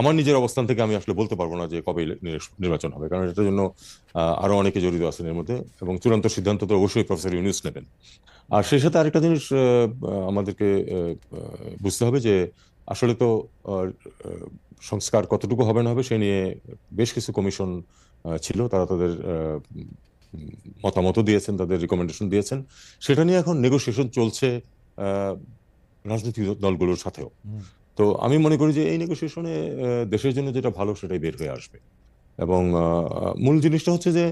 আমার নিজের অবস্থান থেকে আমি আসলে বলতে পারব না যে কবে নির্বাচন হবে, কারণ এটার জন্য আরও অনেকে জড়িত আছেন এর মধ্যে এবং চূড়ান্ত সিদ্ধান্ত তো অবশ্যই প্রফেসর ইউনুস নেবেন। আর সেই সাথে আরেকটা জিনিস আমাদেরকে বুঝতে হবে যে আসলে তো সংস্কার কতটুকু হবে না হবে সে নিয়ে বেশ কিছু কমিশন ছিল, তারা তাদের মতামতও দিয়েছেন, তাদের রিকমেন্ডেশন দিয়েছেন। সেটা নিয়ে এখন নেগোসিয়েশন চলছে রাজনৈতিক দলগুলোর সাথেও। তো আমি মনে করি যে এই নেগোসিয়েশনে দেশের জন্য যেটা ভালো সেটাই বের হয়ে আসবে। এবং মূল জিনিসটা হচ্ছে যে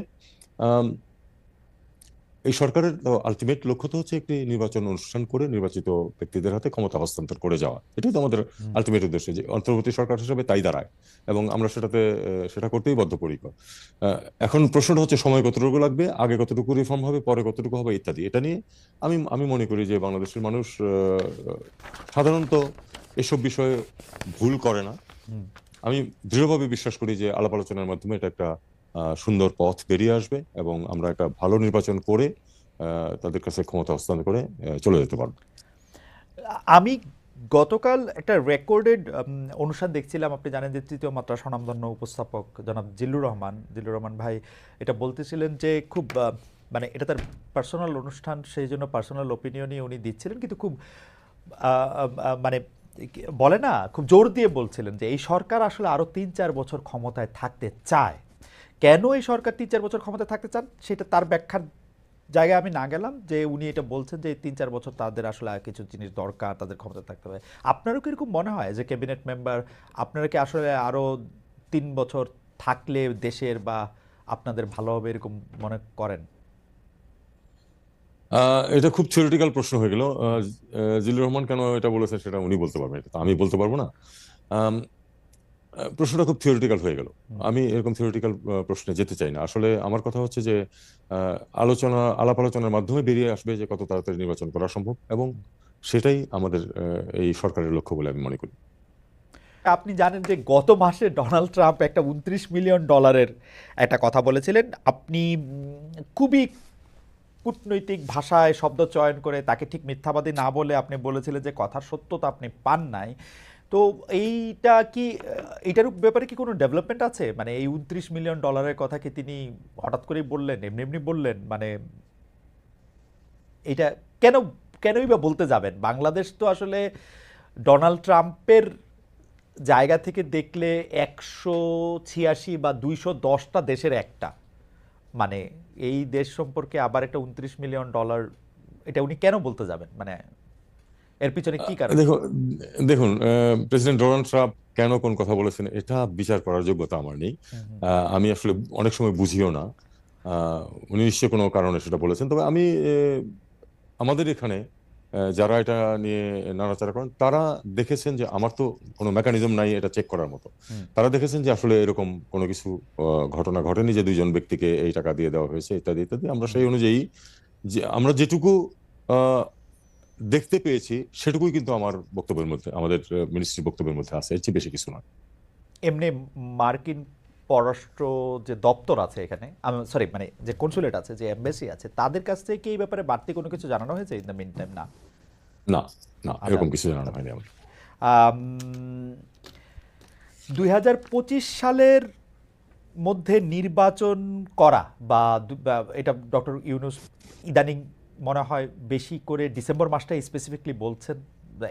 এই সরকারের আলটিমেট লক্ষ্য তো হচ্ছে একটি নির্বাচন অনুষ্ঠান করে নির্বাচিত ব্যক্তিদের হাতে ক্ষমতা হস্তান্তর করে যাওয়া। এটাই তো আমাদের। আলটিমেট উদ্দেশ্য যে অন্তর্বর্তী সরকার হিসেবে তাই দাঁড়ায় এবং আমরা সেটাতে সেটা করতেই বদ্ধপরিকর। এখন প্রশ্নটা হচ্ছে সময় কতটুকু লাগবে আগে কতটুকু রিফর্ম হবে পরে কতটুকু হবে ইত্যাদি। এটা নিয়ে আমি আমি মনে করি যে বাংলাদেশের মানুষ সাধারণত এসব বিষয়ে ভুল করে না। আমি দৃঢ়ভাবে বিশ্বাস করি যে আলাপ আলোচনার মাধ্যমে এটা একটা সুন্দর পথ বেরিয়ে আসবে এবং আমরা একটা ভালো নির্বাচন করে তাদের কাছে ক্ষমতা হস্তান্তর করে চলে যেতে পারব। আমি গতকাল একটা রেকর্ডেড অনুষ্ঠান দেখছিলাম। আপনি জানেন যে তৃতীয় মাত্রা স্বনামধন্য উপস্থাপক জনাব জিল্লুর রহমান জিল্লুর রহমান ভাই এটা বলতেছিলেন যে খুব মানে এটা তার পার্সোনাল অনুষ্ঠান, সেই জন্য পার্সোনাল ওপিনিয়নই উনি দিচ্ছিলেন। কিন্তু খুব মানে বলে না, খুব জোর দিয়ে বলছিলেন যে এই সরকার আসলে আরও তিন চার বছর ক্ষমতায় থাকতে চায়। কেন এই সরকার তিন চার বছর ক্ষমতা থাকতে চান? সেটা তার ব্যাখ্যার জায়গায় আমি না গেলাম যে উনি এটা বলছেন যে তিন চার বছর তাদের আসলে কিছু জিনিস দরকার, তাদের ক্ষমতা থাকতে হবে। আপনারও কি এরকম মনে হয় যে ক্যাবিনেট মেম্বার, আপনারা কি আসলে আরও তিন বছর থাকলে দেশের বা আপনাদের ভালো হবে এরকম মনে করেন? এটা খুব থিওরিটিক্যাল প্রশ্ন হয়ে গেল। জিল্লুর রহমান কেন এটা বলেছেন সেটা উনি বলতে পারবেন। এটা আমি বলতে পারব না। প্রশ্নটা খুব থিওরিটিক্যাল হয়ে গেল। আমি এরকম থিওরিটিক্যাল প্রশ্নে যেতে চাই না। আসলে আমার কথা হচ্ছে যে আলোচনা, আলাপ আলোচনার মাধ্যমে বেরিয়ে আসবে যে কত তাড়াতাড়ি নির্বাচন করা সম্ভব এবং সেটাই আমাদের এই সরকারের লক্ষ্য বলে আমি মনে করি। আপনি জানেন যে গত মাসে ডোনাল্ড ট্রাম্প একটা উনত্রিশ মিলিয়ন ডলারের একটা কথা বলেছিলেন। আপনি খুবই কূটনৈতিক ভাষায় শব্দ চয়ন করে তাকে ঠিক মিথ্যাবাদী না বলে আপনি বলেছিলেন যে কথার সত্যতা আপনি পান নাই। তো এইটা কি, এটার ব্যাপারে কি কোনো ডেভেলপমেন্ট আছে? মানে এই উনত্রিশ মিলিয়ন ডলারের কথা কি তিনি হঠাৎ করেই বললেন, এমনি এমনি বললেন? মানে এটা কেন, কেনই বা বলতে যাবেন? বাংলাদেশ তো আসলে ডোনাল্ড ট্রাম্পের জায়গা থেকে দেখলে একশো ছিয়াশি বা দুইশো দশটা দেশের একটা। মানে এই দেশ সম্পর্কে আবার একটা উনত্রিশ মিলিয়ন ডলার এটা উনি কেন বলতে যাবেন? মানে এর পিছনে কি কারণ? দেখুন দেখুন প্রেসিডেন্ট ডোনাল্ড ট্রাম্প কেন কোন কথা বলেছেন এটা বিচার করার যোগ্যতা আমার নেই। আমি আসলে অনেক সময় বুঝিও না। উনি নিশ্চয় কোনো কারণে সেটা বলেছেন। তবে আমি আমাদের এখানে যারা এটা নিয়ে নাড়াচাড়া করেন তারা দেখেছেন যে আমার তো কোনো মেকানিজম নাই এটা চেক করার মতো। তারা দেখেছেন যে আসলে এরকম কোনো কিছু ঘটনা ঘটেনি যে দুইজন ব্যক্তিকে এই টাকা দিয়ে দেওয়া হয়েছে ইত্যাদি ইত্যাদি। আমরা সেই অনুযায়ী যে আমরা যেটুকু দেখতে পেয়েছি সেটুকুই কিন্তু আমার বক্তব্যের মধ্যে আমাদের মিনিস্ট্রির বক্তব্যের মধ্যে আছে এর চেয়ে বেশি কিছু না। এমনি মার্কিন পররাষ্ট্র যে দপ্তর আছে এখানে সরি মানে যে কনসুলেট আছে যে এমবেসি আছে তাদের কাছ থেকে কি এই ব্যাপারে বাড়তি কোনো কিছু জানানো হয়েছে ইন দ্য মিন টাইম না। না না আচ্ছা। এরকম কিছু জানানো হয়নি আমার। দুই সালের মধ্যে নির্বাচন করা বা এটা ডক্টর ইউনুস ইদানিং মনে হয় বেশি করে ডিসেম্বর মাসটা স্পেসিফিকলি বলছেন।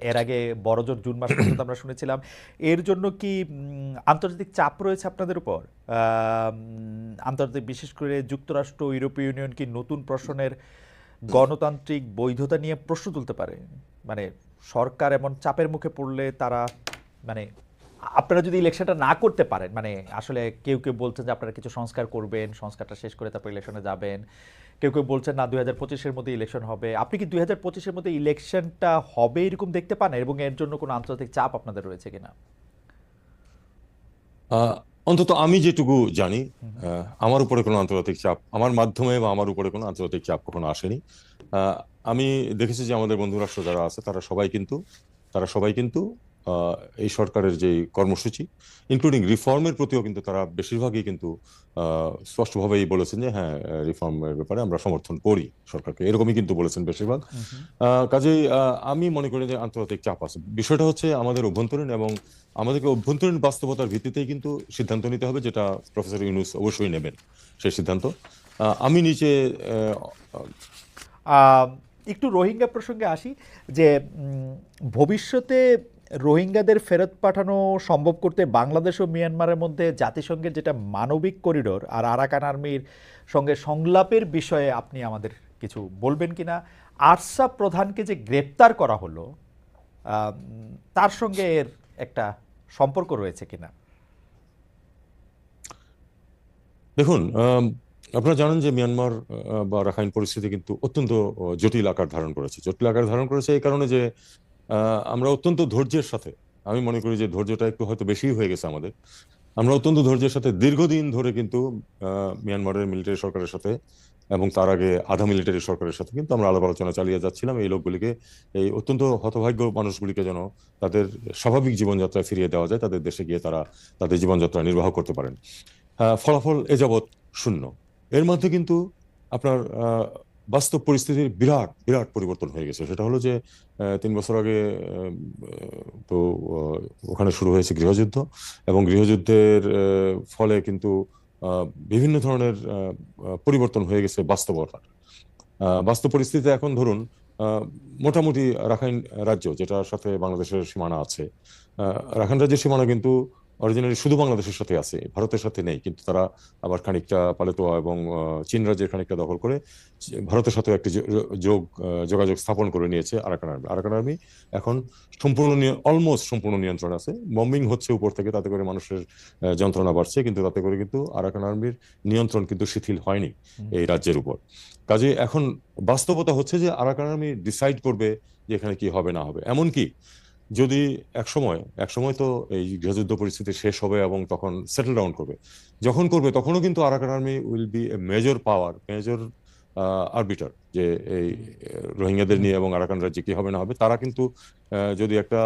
এর আগে বড়জোর জুন মাস পর্যন্ত আমরা শুনেছিলাম। এর জন্য কি আন্তর্জাতিক চাপ রয়েছে আপনাদের উপর? আন্তর্জাতিক বিশেষ করে যুক্তরাষ্ট্র, ইউরোপীয় ইউনিয়ন কি নতুন প্রশ্নের গণতান্ত্রিক বৈধতা নিয়ে প্রশ্ন তুলতে পারে? মানে সরকার এমন চাপের মুখে পড়লে তারা মানে আপনারা যদি ইলেকশনটা না করতে পারেন মানে আসলে কেউ কেউ বলছেন যে আপনারা কিছু সংস্কার করবেন সংস্কারটা শেষ করে তারপর ইলেকশনে যাবেন। কেউ কেউ বলছেন না দুই হাজার পঁচিশের মধ্যে ইলেকশন হবে। আপনি কি দুই হাজার পঁচিশের মধ্যে ইলেকশনটা হবে এরকম দেখতে পান? এবং এর জন্য কোনো আন্তর্জাতিক চাপ আপনাদের রয়েছে কিনা? অন্তত আমি যেটুকু জানি আমার উপরে কোনো আন্তর্জাতিক চাপ আমার মাধ্যমে বা আমার উপরে কোনো আন্তর্জাতিক চাপ কখনো আসেনি। আমি দেখেছি যে আমাদের বন্ধু রাষ্ট্র যারা আছে তারা সবাই কিন্তু তারা সবাই কিন্তু এই সরকারের যে কর্মসূচি ইনক্লুডিং রিফর্মের প্রতিও কিন্তু তারা বেশিরভাগই কিন্তু স্পষ্টভাবেই বলেছেন যে হ্যাঁ রিফর্মের ব্যাপারে আমরা সমর্থন করি। সরকারকে এরকমই কিন্তু বলেছেন বেশিরভাগ। কাজেই আমি মনে করি যে আন্তর্জাতিক চাপ আছে। বিষয়টা হচ্ছে আমাদের অভ্যন্তরীণ এবং আমাদেরকে অভ্যন্তরীণ বাস্তবতার ভিত্তিতেই কিন্তু সিদ্ধান্ত নিতে হবে যেটা প্রফেসর ইউনুস অবশ্যই নেবেন সেই সিদ্ধান্ত। আমি নিচে একটু রোহিঙ্গা প্রসঙ্গে আসি যে ভবিষ্যতে রোহিঙ্গাদের ফেরত পাঠানো সম্ভব করতে বাংলাদেশ ও মিয়ানমারের মধ্যে জাতিসংঘের যেটা মানবিক করিডোর আর আরাকান আর্মির সঙ্গে সংলাপের বিষয়ে আপনি আমাদের কিছু বলবেন কি না আরসা প্রধানকে যে গ্রেপ্তার করা হলো তার সঙ্গে এর একটা সম্পর্ক রয়েছে কিনা? দেখুন আপনারা জানেন যে মিয়ানমার বা রাখাইন পরিস্থিতি কিন্তু অত্যন্ত জটিল আকার ধারণ করেছে। জটিল আকার ধারণ করেছে এই কারণে যে আমরা অত্যন্ত ধৈর্যের সাথে, আমি মনে করি যে ধৈর্যটা একটু হয়তো বেশি হয়ে গেছে আমাদের, আমরা অত্যন্ত ধৈর্যের সাথে দীর্ঘদিন ধরে কিন্তু মিয়ানমারের মিলিটারি সরকারের সাথে এবং তার আগে আধা মিলিটারি সরকারের সাথে কিন্তু আমরা আলাপ আলোচনা চালিয়ে যাচ্ছিলাম এই লোকগুলিকে, এই অত্যন্ত হতভাগ্য মানুষগুলিকে যেন তাদের স্বাভাবিক জীবনযাত্রায় ফিরিয়ে দেওয়া যায়, তাদের দেশে গিয়ে তারা তাদের জীবনযাত্রা নির্বাহ করতে পারেন। ফলাফল এ যাবৎ শূন্য। এর মধ্যে কিন্তু আপনার বাস্তব পরিস্থিতির বিরাট বিরাট পরিবর্তন হয়ে গেছে। সেটা হলো যে তিন বছর আগে তো ওখানে শুরু হয়েছে গৃহযুদ্ধ এবং গৃহযুদ্ধের ফলে কিন্তু বিভিন্ন ধরনের পরিবর্তন হয়ে গেছে বাস্তবতা বাস্তব পরিস্থিতিতে এখন ধরুন মোটামুটি রাখাইন রাজ্য, যেটার সাথে বাংলাদেশের সীমানা আছে রাখাইন রাজ্যের সীমানা কিন্তু অরিজিনালি শুধু বাংলাদেশের সাথে আছে ভারতের সাথে নেই কিন্তু তারা আবার খানিকটা পালেতোয়া এবং চীন রাজ্যের খানিকটা দখল করে ভারতের সাথেও একটি যোগ যোগাযোগ স্থাপন করে নিয়েছে আরাকান আর্মি। আরাকান আর্মি এখন সম্পূর্ণ অলমোস্ট সম্পূর্ণ নিয়ন্ত্রণ আছে। বম্বিং হচ্ছে উপর থেকে তাতে করে মানুষের যন্ত্রণা বাড়ছে কিন্তু তাতে করে কিন্তু আরাকান আর্মির নিয়ন্ত্রণ কিন্তু শিথিল হয়নি এই রাজ্যের উপর। কাজে এখন বাস্তবতা হচ্ছে যে আরাকান আর্মি ডিসাইড করবে যে এখানে কি হবে না হবে। এমনকি যদি এক সময় এক সময় তো এই গৃহযুদ্ধ পরিস্থিতি শেষ হবে এবং তখন সেটেল ডাউন করবে। যখন করবে, তখনও কিন্তু Arakan Army will be a major power major arbiter যে এই রোহিঙ্গাদের নিয়ে এবং আরাকান রাজ্যে কি হবে না হবে তারা কিন্তু যদি একটা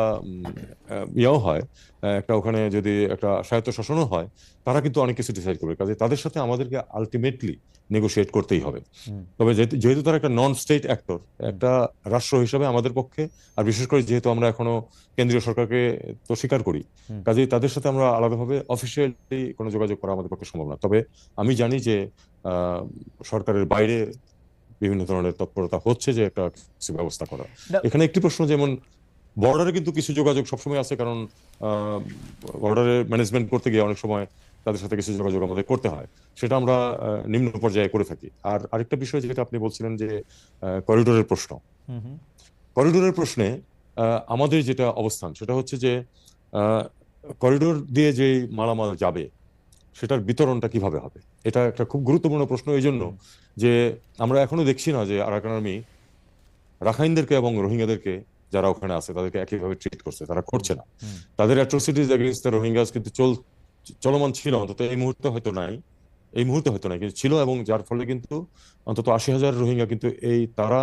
ইয়েও হয় একটা ওখানে যদি একটা স্বায়ত্ত শাসনও হয় তারা কিন্তু অনেক কিছু ডিসাইড করবে। কাজে তাদের সাথে আমাদেরকে আলটিমেটলি নেগোশিয়েট করতেই হবে। তবে যেহেতু তারা একটা নন স্টেট অ্যাক্টর একটা রাষ্ট্র হিসাবে আমাদের পক্ষে আর বিশেষ করে যেহেতু আমরা এখনও কেন্দ্রীয় সরকারকে তো স্বীকার করি। কাজেই তাদের সাথে আমরা আলাদাভাবে অফিসিয়ালি কোনো যোগাযোগ করা আমাদের পক্ষে সম্ভব না। তবে আমি জানি যে আহ, সরকারের বাইরে বিভিন্ন ধরনের তৎপরতা হচ্ছে যে একটা কিছু ব্যবস্থা করা। এখানে একটি প্রশ্ন যেমন বর্ডারে কিন্তু কিছু যোগাযোগ সবসময় আছে কারণ বর্ডারে ম্যানেজমেন্ট করতে গিয়ে অনেক সময় তাদের সাথে কিছু যোগাযোগ আমাদের করতে হয়। সেটা আমরা নিম্ন পর্যায়ে করে থাকি। আর আরেকটা বিষয় যেটা আপনি বলছিলেন যে করিডোরের প্রশ্ন। করিডোরের প্রশ্নে আমাদের যেটা অবস্থান সেটা হচ্ছে যে করিডোর দিয়ে যে মালামাল যাবে সেটার বিতরণটা কীভাবে হবে? এটা একটা খুব গুরুত্বপূর্ণ প্রশ্ন এই জন্য যে আমরা এখনও দেখছি না যে আরাকান আর্মি রাখাইনদেরকে এবং রোহিঙ্গাদেরকে যারা ওখানে আছে তাদেরকে একইভাবে ট্রিট করছে। তারা করছে না। তাদের অ্যাট্রোসিটিজ এগেইনস্ট দ্য রোহিঙ্গাস কিন্তু চল চলমান ছিল অন্তত এই মুহূর্তে হয়তো নাই। এই মুহূর্তে হয়তো নাই কিন্তু ছিল এবং যার ফলে কিন্তু অন্তত আশি হাজার রোহিঙ্গা কিন্তু এই তারা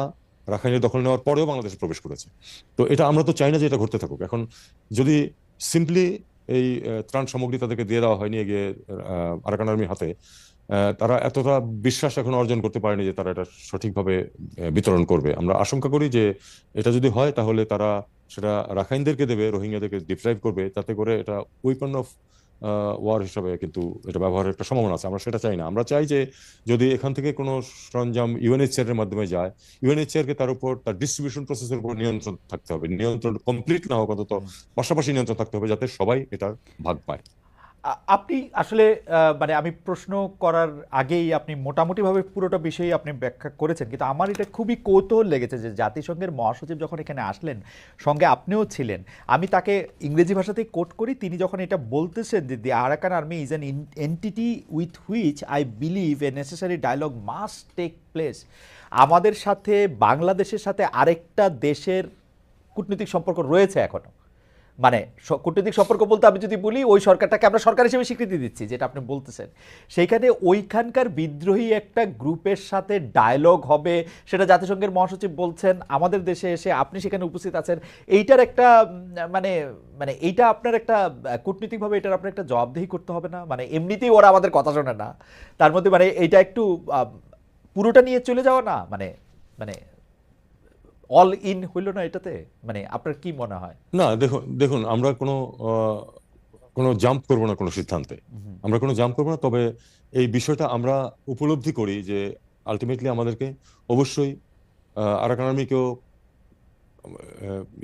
রাখাইনের দখল নেওয়ার পরেও বাংলাদেশে প্রবেশ করেছে। তো এটা আমরা তো চাই না যে এটা ঘটতে থাকুক। এখন যদি সিম্পলি এই ত্রাণ সামগ্রী তাদেরকে দিয়ে দেওয়া হয়নি গিয়ে আরাকান আর্মির হাতে। তারা এতটা বিশ্বাস এখন অর্জন করতে পারেনি যে তারা এটা সঠিকভাবে বিতরণ করবে। আমরা আশঙ্কা করি যে এটা যদি হয় তাহলে তারা সেটা রাখাইনদেরকে দেবে, রোহিঙ্গাদেরকে ডিপ্রাইভ করবে, তাতে করে এটা উইপন অফ ওয়ার হিসাবে কিন্তু এটা ব্যবহারের একটা সম্ভাবনা আছে। আমরা সেটা চাই না। আমরা চাই যে যদি এখান থেকে কোনো সরঞ্জাম ইউএনএচআর এর মাধ্যমে যায় ইউএনএচআর কে তার উপর তার ডিস্ট্রিবিউশন প্রসেসের উপর নিয়ন্ত্রণ থাকতে হবে। নিয়ন্ত্রণ কমপ্লিট না হোক অন্তত, পাশাপাশি নিয়ন্ত্রণ থাকতে হবে যাতে সবাই এটার ভাগ পায়। আপনি আসলে মানে আমি প্রশ্ন করার আগেই আপনি মোটামুটিভাবে পুরোটা বিষয়ই আপনি ব্যাখ্যা করেছেন। কিন্তু আমার এটা খুবই কৌতূহল লেগেছে যে জাতিসংঘের মহাসচিব যখন এখানে আসলেন, সঙ্গে আপনিও ছিলেন, আমি তাকে ইংরেজি ভাষাতেই কোট করি, তিনি যখন এটা বলতেছেন যে the Arakan Army is an entity with which I believe a necessary dialogue must take place আমাদের সাথে, বাংলাদেশের সাথে আরেকটা দেশের কূটনৈতিক সম্পর্ক রয়েছে এখনও। মানে কূটনৈতিক সম্পর্ক বলতে আমি যদি বলি, ওই সরকারটাকে আমরা সরকার হিসেবে স্বীকৃতি দিচ্ছি, যেটা আপনি বলতেছেন। সেইখানে ওইখানকার বিদ্রোহী একটা গ্রুপের সাথে ডায়লগ হবে, সেটা জাতিসংঘের মহাসচিব বলছেন, আমাদের দেশে এসে আপনি সেখানে উপস্থিত আছেন। এইটার একটা মানে মানে এইটা আপনার একটা কূটনীতিকভাবে এটার আপনার একটা জবাবদেহি করতে হবে না। মানে এমনিতেই ওরা আমাদের কথা শোনে না। তার মধ্যে মানে এইটা একটু পুরোটা নিয়ে চলে যাওয়া না? মানে মানে অল ইন হইল না এটাতে? মানে আপনার কি মনে হয়? না দেখুন দেখুন আমরা কোনো কোনো জাম্প করব না কোনো সিদ্ধান্তে। আমরা কোনো জাম্প করব না তবে এই বিষয়টা আমরা উপলব্ধি করি যে আলটিমেটলি আমাদেরকে অবশ্যই আরাকান আর্মিকেও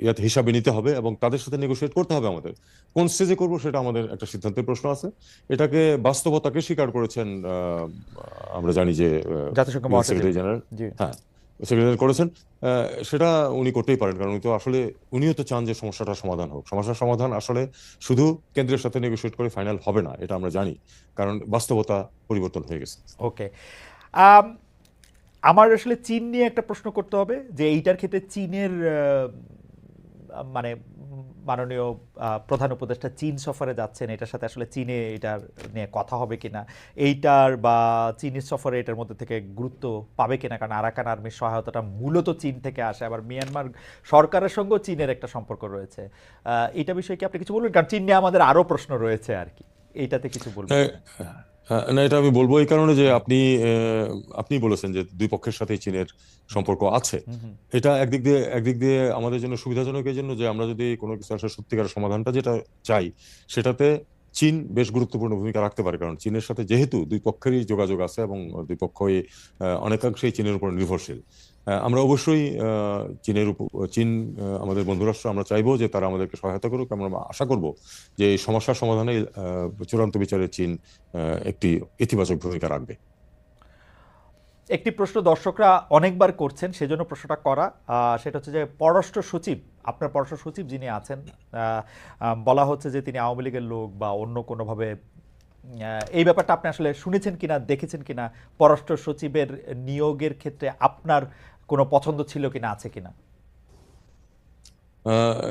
ইয়াতে হিসাবে নিতে হবে এবং তাদের সাথে নেগোশিয়েট করতে হবে আমাদের। কোন স্টেজে করব সেটা আমাদের একটা সিদ্ধান্তের প্রশ্ন আছে। এটাকে বাস্তবতাকে স্বীকার করেছেন আমরা জানি যে জাতিসংঘ সেক্রেটারি জেনারেল হ্যাঁ। সেক্রেটারি করেছেন সেটা উনি করতেই পারেন, কারণ উনি তো আসলে, উনিও তো চান যে সমস্যাটা সমাধান হোক। সমস্যার সমাধান আসলে শুধু কেন্দ্রের সাথে নেগোসিয়েট করে ফাইনাল হবে না, এটা আমরা জানি, কারণ বাস্তবতা পরিবর্তন হয়ে গেছে। ওকে আমার আসলে চীন নিয়ে একটা প্রশ্ন করতে হবে, যে এইটার ক্ষেত্রে চীনের মানে মাননীয় প্রধান উপদেষ্টা চীন সফরে যাচ্ছেন, এটার সাথে আসলে চীনে এটার নিয়ে কথা হবে কিনা, এইটার বা চীনের সফরে এটার মধ্যে থেকে গুরুত্ব পাবে কিনা, কারণ আরাকান আর্মির সহায়তাটা মূলত চীন থেকে আসে, আবার মিয়ানমার সরকারের সঙ্গেও চীনের একটা সম্পর্ক রয়েছে। এটা বিষয়ে কি আপনি কিছু বলবেন? কারণ চীন নিয়ে আমাদের আরও প্রশ্ন রয়েছে আর কি, এইটাতে কিছু বলবেন? না এটা আমি বলব এই কারণে যে আপনি আপনি বলেছেন যে দুই পক্ষের সাথে চীনের সম্পর্ক আছে। এটা একদিক দিয়ে একদিক দিয়ে আমাদের জন্য সুবিধাজনক এই জন্য যে আমরা যদি কোনো কিছু আসলে সত্যিকার সমাধানটা যেটা চাই সেটাতে চীন বেশ গুরুত্বপূর্ণ ভূমিকা রাখতে পারে। কারণ চীনের সাথে যেহেতু দুই পক্ষেরই যোগাযোগ আছে এবং দুই পক্ষই অনেকাংশেই চীনের উপর নির্ভরশীল। আমরা অবশ্যই চীনের উপর চীন আমাদের বন্ধুরাষ্ট্র, আমরা চাইব যে তারা আমাদেরকে সহায়তা করুক। আমরা আশা করব যে এই সমস্যার সমাধানে চূড়ান্ত বিচারে চীন একটি ইতিবাচক ভূমিকা রাখবে। একটি প্রশ্ন দর্শকরা অনেকবার করছেন, সেজন্য প্রশ্নটা করা। সেটা হচ্ছে যে পররাষ্ট্র সচিব, আপনার পররাষ্ট্র সচিব যিনি আছেন বলা হচ্ছে যে তিনি আওয়ামী লীগের লোক বা অন্য কোনোভাবে এই ব্যাপারটা আপনি আসলে শুনেছেন কিনা, দেখেছেন কিনা? পররাষ্ট্র সচিবের নিয়োগের ক্ষেত্রে আপনার কোনো পছন্দ ছিল কিনা আছে কিনা?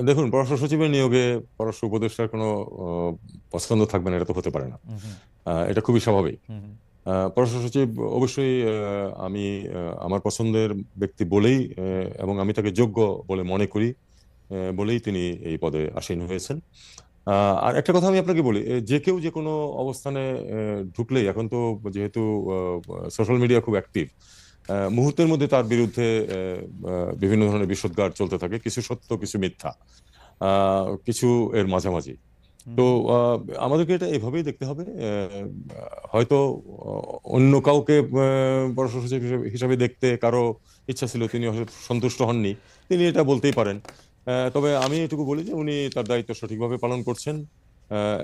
দেখুন পররাষ্ট্র সচিবের নিয়োগে পররাষ্ট্র উপদেষ্টার কোনো পছন্দ থাকবে না এটা তো হতে পারে না। এটা খুবই স্বাভাবিক। পররাষ্ট্র সচিব অবশ্যই আমি আমার পছন্দের ব্যক্তি বলেই এবং আমি তাকে যোগ্য বলে মনে করি বলেই তিনি এই পদে আসীন হয়েছেন। আহ, আর একটা কথা আমি আপনাকে বলি যে কেউ যে কোনো অবস্থানে ঢুকলেই এখন তো যেহেতু সোশ্যাল মিডিয়া খুব অ্যাক্টিভ মুহূর্তের মধ্যে তার বিরুদ্ধে বিভিন্ন ধরনের বিষোদ্গার চলতে থাকে। কিছু সত্য কিছু মিথ্যা কিছু এর মাঝামাঝি। তো আমাদেরকে এটা এভাবেই দেখতে হবে। হয়তো অন্য কাউকে পররাষ্ট্র সচিব হিসাবে দেখতে কারও ইচ্ছা ছিল তিনি হয়তো সন্তুষ্ট হননি তিনি এটা বলতেই পারেন। তবে আমি এটুকু বলি যে উনি তার দায়িত্ব সঠিকভাবে পালন করছেন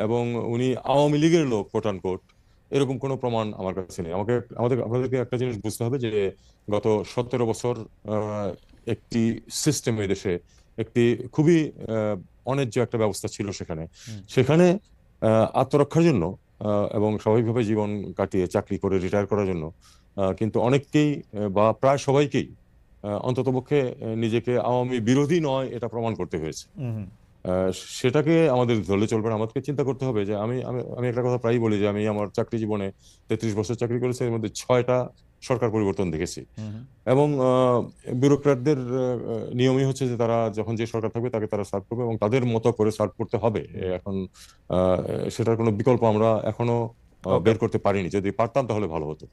এবং উনি আওয়ামী লীগের লোক কোট এরকম কোনো প্রমাণ আমার কাছে নেই। আমাকে আমাদের আপনাদেরকে একটা জিনিস বুঝতে হবে যে গত সতেরো বছর একটি সিস্টেম এই দেশে একটি খুবই অন্যায্য একটা ব্যবস্থা ছিল সেখানে। সেখানে আহ, আত্মরক্ষার জন্য এবং স্বাভাবিকভাবে জীবন কাটিয়ে চাকরি করে রিটায়ার করার জন্য কিন্তু অনেককেই বা প্রায় সবাইকেই অন্ততপক্ষে নিজেকে আওয়ামী বিরোধী নয় এটা প্রমাণ করতে হয়েছে। সেটাকে আমাদের ধরলে চলবে না। আমাদেরকে চিন্তা করতে হবে যে আমি আমি একটা কথা প্রায়ই বলি যে আমি আমার চাকরি জীবনে তেত্রিশ বছর চাকরি করেছি এর মধ্যে ছয়টা সরকার পরিবর্তন দেখেছি। এবং ব্যুরোক্র্যাটদের নিয়মই হচ্ছে যে তারা যখন যে সরকার থাকবে তাকে তারা সার্ভ করবে এবং তাদের মতো করে সার্ভ করতে হবে। এখন আহ, সেটার কোনো বিকল্প আমরা এখনও বের করতে পারিনি। যদি পারতাম তাহলে ভালো হতো।